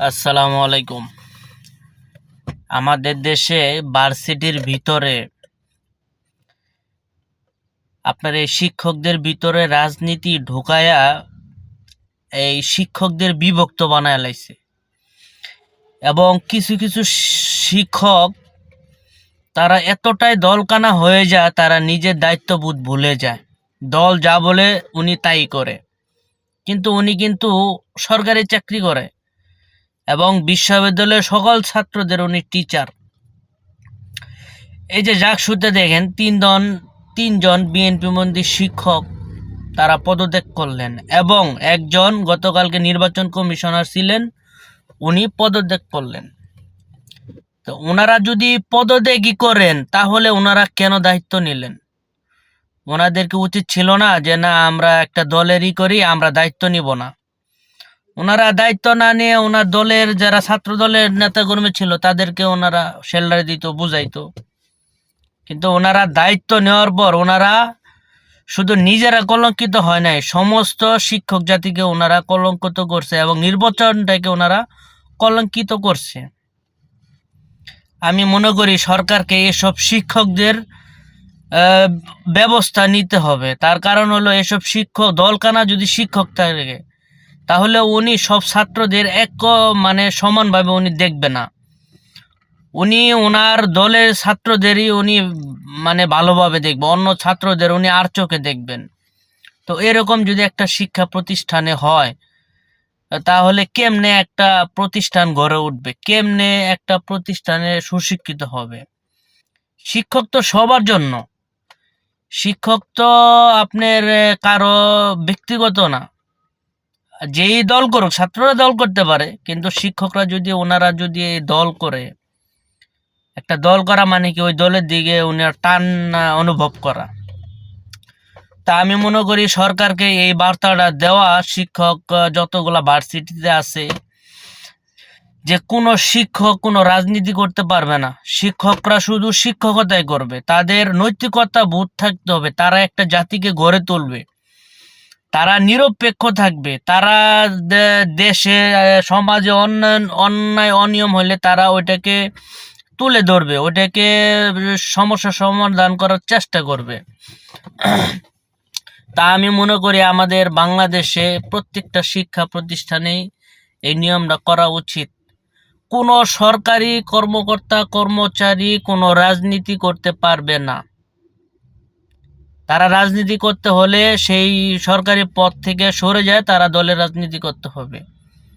আসসালামু আলাইকুম। আমাদের দেশে ভার্সিটির ভিতরে আপনার এই শিক্ষকদের ভিতরে রাজনীতি ঢুকায়া এই শিক্ষকদের বিভক্ত বানায় লাইছে। এবং কিছু কিছু শিক্ষক তারা এতটাই দলকানা হয়ে যায়, তারা নিজের দায়িত্ববোধ ভুলে যায়। দল যা বলে উনি তাই করে। কিন্তু উনি কিন্তু সরকারি চাকরি করে। এবং বিশ্ববিদ্যালয়ের সকল ছাত্রদের উনি টিচার এই যে যাক জাকসুতে দেখেন, তিনজন তিনজন বিএনপি মন্দির শিক্ষক তারা পদত্যাগ করলেন এবং একজন গতকালকে নির্বাচন কমিশনার ছিলেন, উনি পদত্যাগ করলেন। তো ওনারা যদি পদত্যাগই করেন, তাহলে ওনারা কেন দায়িত্ব নিলেন? ওনাদেরকে উচিত ছিল না যে, না, আমরা একটা দলেরই করি, আমরা দায়িত্ব নিব না। ওনারা দায়িত্ব না নিয়ে ওনার দলের যারা ছাত্র দলের নেতাকর্মী ছিল, তাদেরকে ওনারা শেল্ডার দিত, বুঝাইতো। কিন্তু ওনারা দায়িত্ব নেওয়ার পর ওনারা শুধু নিজেরা কলঙ্কিত হয় নাই, সমস্ত শিক্ষক জাতিকে ওনারা কলঙ্কিত করছে এবং নির্বাচনটাকে ওনারা কলঙ্কিত করছে। আমি মনে করি সরকারকে এসব শিক্ষকদের ব্যবস্থা নিতে হবে। তার কারণ হলো এসব শিক্ষক, দলকানা যদি শিক্ষক থাকে তাহলে উনি সব ছাত্রদের এক মানে সমানভাবে উনি দেখবে না। উনি ওনার দলের ছাত্রদেরই উনি মানে ভালোভাবে দেখবে। অন্য ছাত্রদের উনি আর চোখে দেখবেন। তো এরকম যদি একটা শিক্ষা প্রতিষ্ঠানে হয়, তাহলে কেমনে একটা প্রতিষ্ঠান গড়ে উঠবে? কেমনে একটা প্রতিষ্ঠানে সুশিক্ষিত হবে? শিক্ষক তো সবার জন্য। শিক্ষক তো আপনার কারও ব্যক্তিগত না। যেই দল করুক, ছাত্ররা দল করতে পারে, কিন্তু শিক্ষকরা যদি, ওনারা যদি এই দল করে, একটা দল করা মানে কি ওই দলের দিকে উনার টান অনুভব করা। তা আমি মনে করি সরকারকে এই বার্তাটা দেওয়া, শিক্ষক যতগুলা ভার্সিটিতে আছে, যে কোনো শিক্ষক, কোনো রাজনীতি করতে পারবে না। শিক্ষকরা শুধু শিক্ষকতাই করবে, তাদের নৈতিকতা বোধ থাকতে হবে, তারা একটা জাতিকে গড়ে তুলবে। তারা নিরপেক্ষ থাকবে। তারা দেশে সমাজে অন্যায় অন্যায়, অনিয়ম হলে তারা ওইটাকে তুলে ধরবে। ওইটাকে সমস্যা সমাধান করার চেষ্টা করবে। তা আমি মনে করি আমাদের বাংলাদেশে প্রত্যেকটা শিক্ষা প্রতিষ্ঠানেই এই নিয়মটা করা উচিত। কোনো সরকারি কর্মকর্তা, কর্মচারী কোনো রাজনীতি করতে পারবে না। তারা রাজনীতি করতে হলে সেই সরকারি পদ থেকে সরে যায়, তারা দলের রাজনীতি করতে হবে।